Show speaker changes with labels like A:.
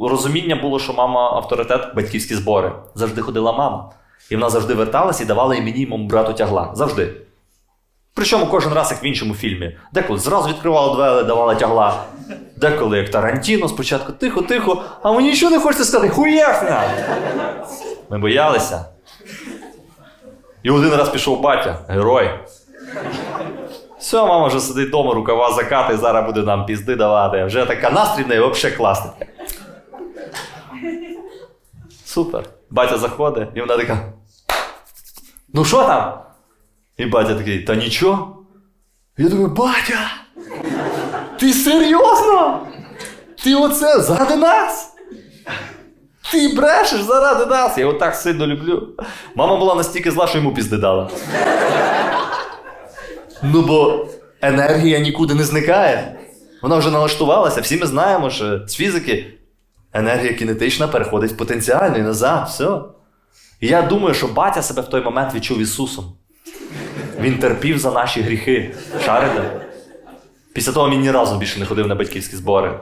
A: Розуміння було, що мама авторитет, батьківські збори. Завжди ходила мама. І вона завжди верталась і давала і мені і моєму брату тягла. Завжди. Причому кожен раз, як в іншому фільмі. Деколи зразу відкривала двері, давала тягла. Деколи, як Тарантіно, спочатку тихо-тихо, а мені нічого не хочеться сказати, хуяхна! Ми боялися. І один раз пішов батя, герой. Все, мама вже сидить вдома, рукава закати, зараз буде нам пізди давати. Вже така настрій в неї взагалі класна. Супер. Батя заходить, і вона така. Ну що там? І батя такий, та нічого. Я думаю, батя! Ти серйозно? Ти оце заради нас? Ти брешеш заради нас. Я його так сильно люблю. Мама була настільки зла, що йому пізди дала. Ну, бо енергія нікуди не зникає. Вона вже налаштувалася. Всі ми знаємо, що з фізики енергія кінетична переходить в потенціальну і назад. Все. І я думаю, що батя себе в той момент відчув Ісусом. Він терпів за наші гріхи. Шарите? Після того він ні разу більше не ходив на батьківські збори.